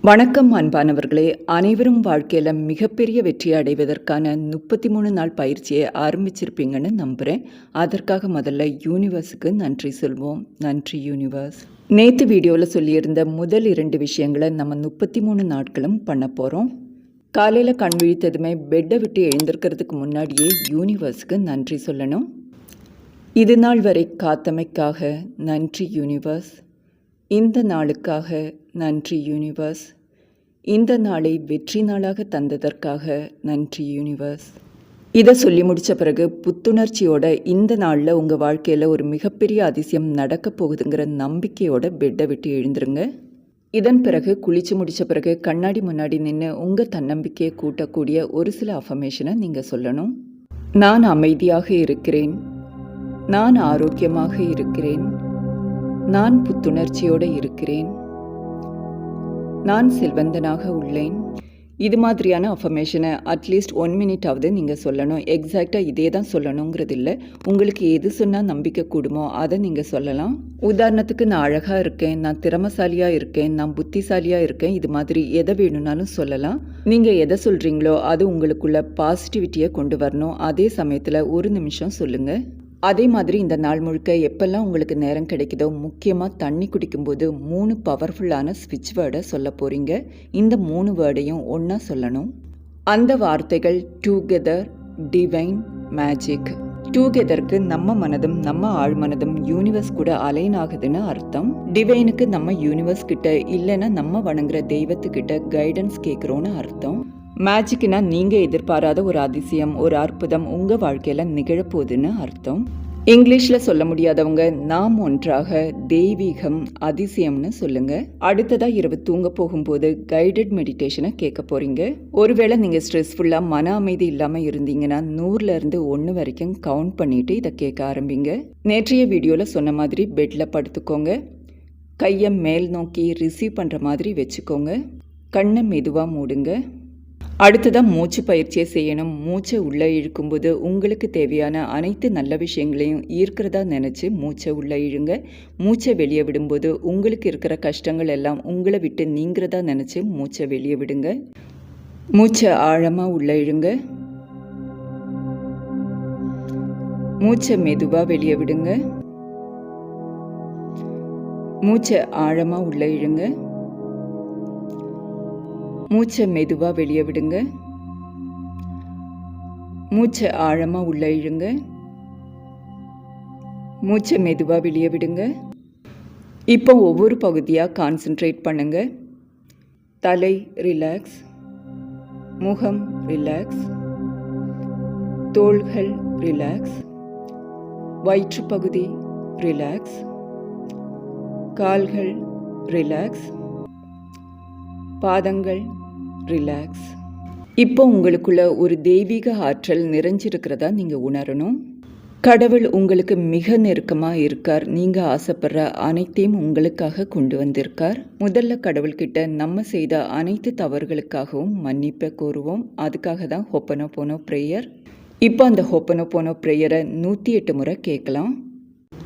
வணக்கம் அன்பானவர்களே. அனைவரும் வாழ்க்கையில் மிகப்பெரிய வெற்றி அடைவதற்கான முப்பத்தி மூணு நாள் பயிற்சியை ஆரம்பிச்சிருப்பீங்கன்னு நம்புகிறேன் அதற்காக முதல்ல யூனிவர்ஸுக்கு நன்றி சொல்வோம். நன்றி யூனிவர்ஸ். நேற்று வீடியோவில் சொல்லியிருந்த முதல் இரண்டு விஷயங்களை நம்ம முப்பத்தி மூணு நாட்களும் பண்ண போகிறோம் காலையில் கண் விழித்ததுமே பெட்டை விட்டு எழுந்திருக்கிறதுக்கு முன்னாடியே யூனிவர்ஸுக்கு நன்றி சொல்லணும். இது நாள் வரை காத்தமைக்காக நன்றி யூனிவர்ஸ். இந்த நாளுக்காக நன்றி யூனிவர்ஸ் இந்த நாளை வெற்றி நாளாக தந்ததற்காக நன்றி யூனிவர்ஸ் இதை சொல்லி முடித்த பிறகு புத்துணர்ச்சியோட இந்த நாளில் உங்கள் வாழ்க்கையில் ஒரு மிகப்பெரிய அதிசயம் நடக்க போகுதுங்கிற நம்பிக்கையோட பெட்டை விட்டு எழுந்துருங்க. இதன் பிறகு குளிச்சு முடித்த பிறகு கண்ணாடி முன்னாடி நின்று உங்கள் தன்னம்பிக்கையை கூட்டக்கூடிய ஒரு சில அஃபர்மேஷனை நீங்கள் சொல்லணும். நான் அமைதியாக இருக்கிறேன். நான் ஆரோக்கியமாக இருக்கிறேன். நான் புத்துணர்ச்சியோடு இருக்கிறேன். நான் செல்வந்தனாக உள்ளேன். இது மாதிரியான அஃபர்மேஷனை அட்லீஸ்ட் ஒன் மினிட்டாவது நீங்கள் சொல்லணும். எக்ஸாக்டாக இதே தான் சொல்லணுங்கிறது இல்லை. உங்களுக்கு எது சொன்னால் நம்பிக்கை கூடுமோ அதை நீங்கள் சொல்லலாம். உதாரணத்துக்கு நான் அழகாக இருக்கேன் நான் திறமசாலியாக இருக்கேன் நான் புத்திசாலியாக இருக்கேன் இது மாதிரி எதை வேணும்னாலும் சொல்லலாம். நீங்கள் எதை சொல்கிறீங்களோ அது உங்களுக்குள்ள பாசிட்டிவிட்டியை கொண்டு வரணும். அதே சமயத்தில் ஒரு நிமிஷம் சொல்லுங்கள் அதே மாதிரி இந்த நாள் முழுக்க எப்பெல்லாம் உங்களுக்கு நேரம் கிடைக்குதோ முக்கியமாக தண்ணி குடிக்கும்போது மூணு பவர்ஃபுல்லான ஸ்விட்ச் வேர்டை சொல்ல போகிறீங்க இந்த மூணு வேர்டையும் ஒன்றா சொல்லணும். அந்த வார்த்தைகள் டூகெதர் டிவைன் மேஜிக் டூகெதருக்கு நம்ம மனதும் நம்ம ஆழ்மனதும் யூனிவர்ஸ் கூட அலைன் ஆகுதுன்னு அர்த்தம். டிவைனுக்கு நம்ம யூனிவர்ஸ் கிட்ட இல்லைன்னா நம்ம வணங்குற தெய்வத்துக்கிட்ட கைடன்ஸ் கேட்குறோன்னு அர்த்தம். மேஜிக்னா நீங்கள் எதிர்பாராத ஒரு அதிசயம் ஒரு அற்புதம் உங்கள் வாழ்க்கையில் நிகழப்போகுதுன்னு அர்த்தம். இங்கிலீஷில் சொல்ல முடியாதவங்க நாம் ஒன்றாக தெய்வீகம் அதிசயம்னு சொல்லுங்க. அடுத்ததாக இரவு தூங்க போகும்போது கைடட் மெடிடேஷனை கேட்க போகிறீங்க ஒருவேளை நீங்கள் ஸ்ட்ரெஸ்ஃபுல்லாக மன அமைதி இல்லாமல் இருந்தீங்கன்னா நூறுலேருந்து ஒன்று வரைக்கும் கவுண்ட் பண்ணிவிட்டு இதை கேட்க ஆரம்பிங்க. நேற்றைய வீடியோவில் சொன்ன மாதிரி பெட்டில் படுத்துக்கோங்க. கையை மேல் நோக்கி ரிசீவ் பண்ணுற மாதிரி வச்சுக்கோங்க. கண்ணை மெதுவாக மூடுங்க. அடுத்ததான் மூச்சு பயிற்சியை செய்யணும். மூச்சை உள்ளே இழுக்கும்போது உங்களுக்கு தேவையான அனைத்து நல்ல விஷயங்களையும் ஈர்க்கிறதா நினச்சி மூச்சை உள்ளே இழுங்க. மூச்சை வெளியே விடும்போது உங்களுக்கு இருக்கிற கஷ்டங்கள் எல்லாம் உங்களை விட்டு நீங்கிறதா நினச்சி மூச்சை வெளியே விடுங்க. மூச்சை ஆழமாக உள்ளே இழுங்க. மூச்சை மெதுவாக வெளியே விடுங்க. மூச்சை ஆழமாக உள்ளே இழுங்க. மூச்சை மெதுவாக வெளியே விடுங்க. மூச்சை ஆழமாக உள்ளே இழுங்க. மூச்சை மெதுவாக வெளியே விடுங்க. இப்போ ஒவ்வொரு பகுதியாக கான்சென்ட்ரேட் பண்ணுங்க. தலை ரிலாக்ஸ் முகம் ரிலாக்ஸ் தோள்கள் ரிலாக்ஸ் வயிற்றுப்பகுதி ரிலாக்ஸ் கால்கள் ரிலாக்ஸ் பாதங்கள் ரிலாக்ஸ் இப்போ உங்களுக்குள்ள ஒரு தெய்வீக ஆற்றல் நிறைஞ்சிருக்கிறதா நீங்கள் உணரணும். கடவுள் உங்களுக்கு மிக நெருக்கமாக இருக்கார். நீங்கள் ஆசைப்படுற அனைத்தையும் உங்களுக்காக கொண்டு வந்திருக்கார். முதல்ல கடவுள்கிட்ட நம்ம செய்த அனைத்து தவறுகளுக்காகவும் மன்னிப்பை கோருவோம். அதுக்காக தான் ஹொப்பனோ போனோ ப்ரேயர் இப்போ அந்த ஹொப்பனோ போனோ ப்ரேயரை நூற்றி எட்டு முறை கேட்கலாம்.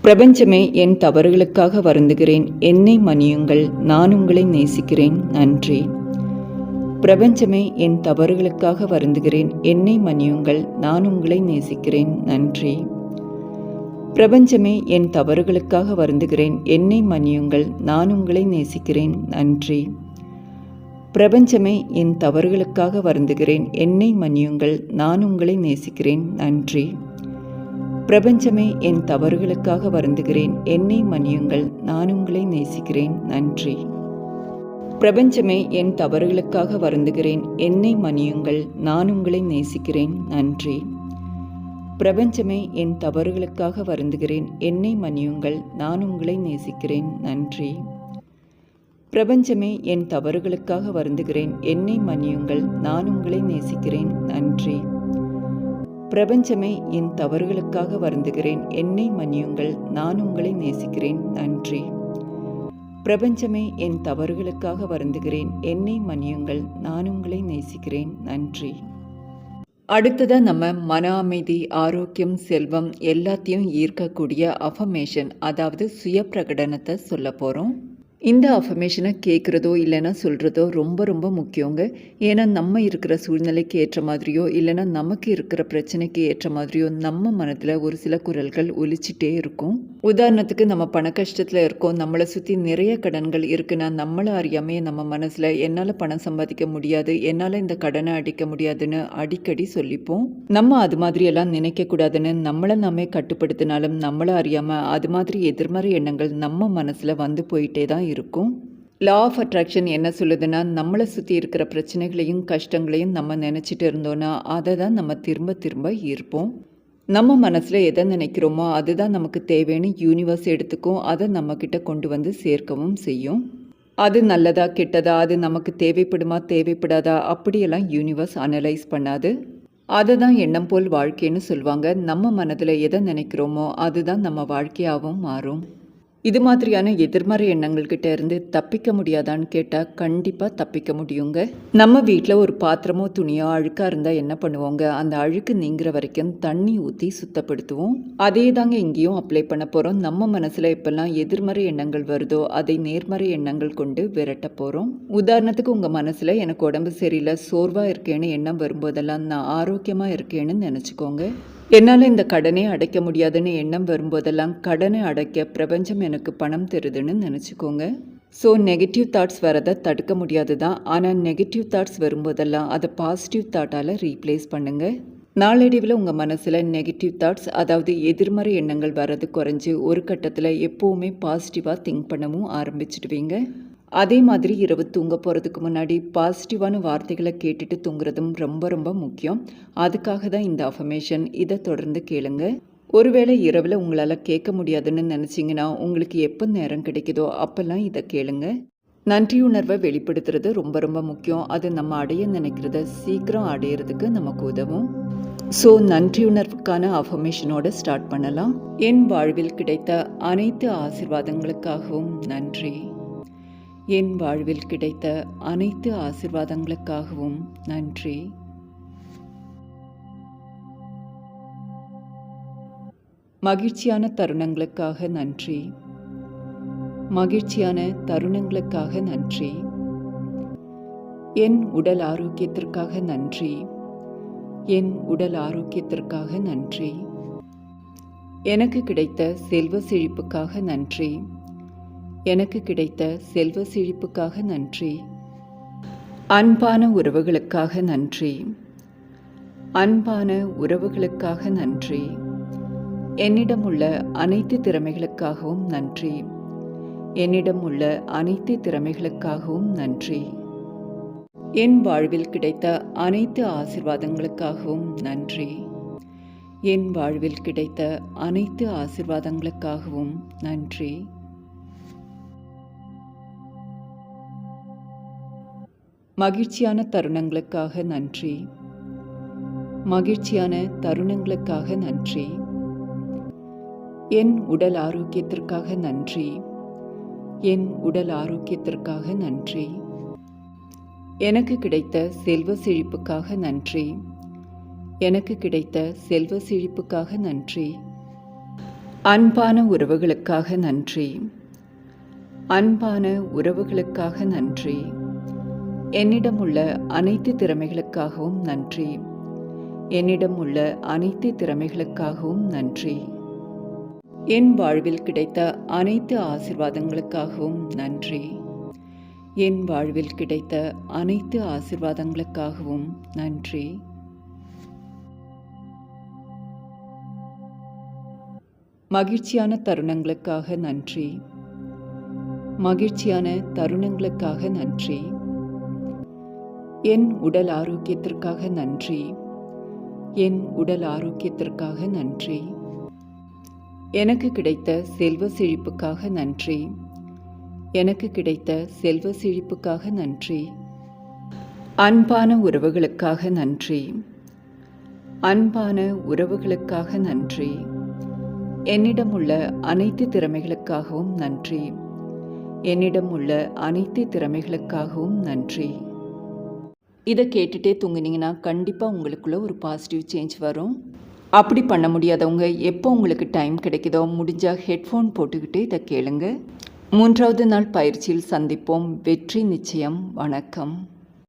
பிரபஞ்சமே என் தவறுகளுக்காக வருந்துகிறேன். என்னை மன்னியுங்கள். நான் உங்களை நேசிக்கிறேன். நன்றி. பிரபஞ்சமே என் தவறுகளுக்காக வருந்துகிறேன். என்னை மன்னியுங்கள் நான் உங்களை நேசிக்கிறேன். நன்றி. பிரபஞ்சமே என் தவறுகளுக்காக வருந்துகிறேன். என்னை மன்னியுங்கள் நான் உங்களை நேசிக்கிறேன். நன்றி. பிரபஞ்சமே என் தவறுகளுக்காக வருந்துகிறேன். என்னை மன்னியுங்கள் நான் உங்களை நேசிக்கிறேன். நன்றி. பிரபஞ்சமே என் தவறுகளுக்காக வருந்துகிறேன். என்னை மன்னியுங்கள் நான் உங்களை நேசிக்கிறேன். நன்றி. பிரபஞ்சமே என் தவறுகளுக்காக வருந்துகிறேன். என்னை மன்னியுங்கள் நான் உங்களை நேசிக்கிறேன். நன்றி. பிரபஞ்சமே என் தவறுகளுக்காக வருந்துகிறேன். என்னை மன்னியுங்கள் நான் உங்களை நேசிக்கிறேன். நன்றி. பிரபஞ்சமே என் தவறுகளுக்காக வருந்துகிறேன். என்னை மன்னியுங்கள் நான் உங்களை நேசிக்கிறேன். நன்றி. பிரபஞ்சமே என் தவறுகளுக்காக வருந்துகிறேன். என்னை மன்னியுங்கள் நான் உங்களை நேசிக்கிறேன். நன்றி. பிரபஞ்சமே என் தவறுகளுக்காக வருந்துகிறேன். என்னை மன்னியுங்கள். நான் உங்களை நேசிக்கிறேன். நன்றி. அடுத்ததாக நம்ம மன அமைதி ஆரோக்கியம் செல்வம் எல்லாத்தையும் ஈர்க்கக்கூடிய அஃபர்மேஷன் அதாவது சுய பிரகடனத்தை சொல்ல போகிறோம் இந்த அஃபர்மேஷனை கேட்குறதோ இல்லைன்னா சொல்கிறதோ ரொம்ப ரொம்ப முக்கியங்க. ஏன்னா நம்ம இருக்கிற சூழ்நிலைக்கு ஏற்ற மாதிரியோ இல்லைன்னா நமக்கு இருக்கிற பிரச்சனைக்கு ஏற்ற மாதிரியோ நம்ம மனதில் ஒரு சில குரல்கள் ஒலிச்சிட்டே இருக்கும். உதாரணத்துக்கு நம்ம பண கஷ்டத்தில் இருக்கோம் நம்மளை சுற்றி நிறைய கடன்கள் இருக்குன்னா நம்மளை அறியாமே நம்ம மனசில் என்னால் பணம் சம்பாதிக்க முடியாது என்னால் இந்த கடனை அடிக்க முடியாதுன்னு அடிக்கடி சொல்லிப்போம். நம்ம அது மாதிரியெல்லாம் நினைக்கக்கூடாதுன்னு நம்மளை நாமே கட்டுப்படுத்தினாலும் நம்மளை அறியாமல் அது மாதிரி எதிர்மறை எண்ணங்கள் நம்ம மனசில் வந்து போயிட்டே தான் இருக்கும். லா ஆஃப் அட்ராக்ஷன் என்ன சொல்லுதுன்னா நம்மளை சுற்றி இருக்கிற பிரச்சனைகளையும் கஷ்டங்களையும் நம்ம நினச்சிட்டு இருந்தோன்னா அதை தான் நம்ம திரும்ப திரும்ப ஈர்ப்போம். நம்ம மனசில் எதை நினைக்கிறோமோ அதுதான் நமக்கு தேவைன்னு யூனிவர்ஸ் எடுத்துக்கும் அதை நம்மக்கிட்ட கொண்டு வந்து சேர்க்கவும் செய்யும். அது நல்லதா கெட்டதா அது நமக்கு தேவைப்படுமா தேவைப்படாதா அப்படியெல்லாம் யூனிவர்ஸ் அனலைஸ் பண்ணாது. அதை தான் எண்ணம் போல் வாழ்க்கைன்னு சொல்லுவாங்க. நம்ம மனதில் எதை நினைக்கிறோமோ அதுதான் நம்ம வாழ்க்கையாகவும் மாறும். இது மாதிரியான எதிர்மறை எண்ணங்கள் கிட்ட இருந்து தப்பிக்க முடியாதான்னு கேட்டால் கண்டிப்பாக தப்பிக்க முடியுங்க. நம்ம வீட்டில் ஒரு பாத்திரமோ துணியோ அழுக்காக இருந்தால் என்ன பண்ணுவோங்க? அந்த அழுக்கு நீங்கிற வரைக்கும் தண்ணி ஊற்றி சுத்தப்படுத்துவோம். அதே தாங்க இங்கேயும் அப்ளை பண்ண போகிறோம் நம்ம மனசில் எப்பெல்லாம் எதிர்மறை எண்ணங்கள் வருதோ அதை நேர்மறை எண்ணங்கள் கொண்டு விரட்ட போகிறோம் உதாரணத்துக்கு உங்கள் மனசில் எனக்கு உடம்பு சரியில்லை சோர்வாக இருக்கேன்னு எண்ணம் வரும்போதெல்லாம் நான் ஆரோக்கியமாக இருக்கேன்னு நினச்சிக்கோங்க. என்னால் இந்த கடனே அடைக்க முடியாதுன்னு எண்ணம் வரும்போதெல்லாம் கடனை அடைக்க பிரபஞ்சம் எனக்கு பணம் தருதுன்னு நினச்சிக்கோங்க. ஸோ நெகட்டிவ் தாட்ஸ் வரதை தடுக்க முடியாது தான் ஆனால் நெகட்டிவ் தாட்ஸ் வரும்போதெல்லாம் அதை பாசிட்டிவ் தாட்டால் ரீப்ளேஸ் பண்ணுங்கள் நாளடைவில் உங்கள் மனசில் நெகட்டிவ் தாட்ஸ் அதாவது எதிர்மறை எண்ணங்கள் வர்றது குறைஞ்சி ஒரு கட்டத்தில் எப்போவுமே பாசிட்டிவாக திங்க் பண்ணவும் ஆரம்பிச்சிடுவீங்க. அதே மாதிரி இரவு தூங்க போகிறதுக்கு முன்னாடி பாசிட்டிவான வார்த்தைகளை கேட்டுட்டு தூங்குறதும் ரொம்ப ரொம்ப முக்கியம். அதுக்காக தான் இந்த அஃபர்மேஷன் இதை தொடர்ந்து கேளுங்க. ஒருவேளை இரவில் உங்களால் கேட்க முடியாதுன்னு நினச்சிங்கன்னா உங்களுக்கு எப்போ நேரம் கிடைக்குதோ அப்போல்லாம் இதை கேளுங்க. நன்றி உணர்வை வெளிப்படுத்துறது ரொம்ப ரொம்ப முக்கியம். அது நம்ம அடைய நினைக்கிறத சீக்கிரம் அடையிறதுக்கு நமக்கு உதவும். ஸோ நன்றியுணர்வுக்கான அஃபர்மேஷனோட ஸ்டார்ட் பண்ணலாம். என் வாழ்வில் கிடைத்த அனைத்து ஆசிர்வாதங்களுக்காகவும் நன்றி. என் வாழ்வில் கிடைத்த அனைத்து ஆசிர்வாதங்களுக்காகவும் நன்றி. மகிழ்ச்சியான தருணங்களுக்காக நன்றி. மகிழ்ச்சியான தருணங்களுக்காக நன்றி. என் உடல் ஆரோக்கியத்திற்காக நன்றி. என் உடல் ஆரோக்கியத்திற்காக நன்றி. எனக்கு கிடைத்த செல்வ செழிப்புக்காக நன்றி. எனக்கு கிடைத்த செல்வ செழிப்புக்காக நன்றி. அன்பான உறவுகளுக்காக நன்றி. அன்பான உறவுகளுக்காக நன்றி. என்னிடம் உள்ள அனைத்து திறமைகளுக்காகவும் நன்றி. என்னிடம் உள்ள அனைத்து திறமைகளுக்காகவும் நன்றி. என் வாழ்வில் கிடைத்த அனைத்து ஆசிர்வாதங்களுக்காகவும் நன்றி. என் வாழ்வில் கிடைத்த அனைத்து ஆசிர்வாதங்களுக்காகவும் நன்றி. மகிழ்ச்சியான தருணங்களுக்காக நன்றி. மகிழ்ச்சியான தருணங்களுக்காக நன்றி. என் உடல் ஆரோக்கியத்திற்காக நன்றி. என் உடல் ஆரோக்கியத்திற்காக நன்றி. எனக்கு கிடைத்த செல்வ செழிப்புக்காக நன்றி. எனக்கு கிடைத்த செல்வ செழிப்புக்காக நன்றி. அன்பான உறவுகளுக்காக நன்றி. அன்பான உறவுகளுக்காக நன்றி. என்னிடம் உள்ள அனைத்து திறமைகளுக்காகவும் நன்றி. என்னிடம் உள்ள அனைத்து திறமைகளுக்காகவும் நன்றி. என் வாழ்வில் கிடைத்த அனைத்து ஆசிர்வாதங்களுக்காகவும் நன்றி. என் வாழ்வில் கிடைத்த அனைத்து ஆசிர்வாதங்களுக்காகவும் நன்றி. மகிழ்ச்சியான தருணங்களுக்காக நன்றி. மகிழ்ச்சியான தருணங்களுக்காக நன்றி. என் உடல் ஆரோக்கியத்திற்காக நன்றி. என் உடல் ஆரோக்கியத்திற்காக நன்றி. எனக்கு கிடைத்த செல்வ செழிப்புக்காக நன்றி. எனக்கு கிடைத்த செல்வ செழிப்புக்காக நன்றி. அன்பான உறவுகளுக்காக நன்றி. அன்பான உறவுகளுக்காக நன்றி. என்னிடம் உள்ள அனைத்து திறமைகளுக்காகவும் நன்றி. என்னிடம் உள்ள அனைத்து திறமைகளுக்காகவும் நன்றி. இதை கேட்டுட்டே தூங்குனீங்கன்னா கண்டிப்பாக உங்களுக்குள்ளே ஒரு பாசிட்டிவ் சேஞ்ச் வரும். அப்படி பண்ண முடியாதவங்க எப்போ உங்களுக்கு டைம் கிடைக்குதோ முடிஞ்சால் ஹெட்ஃபோன் போட்டுக்கிட்டு இதை கேளுங்க. மூன்றாவது நாள் பயிற்சியில் சந்திப்போம். வெற்றி நிச்சயம். வணக்கம்.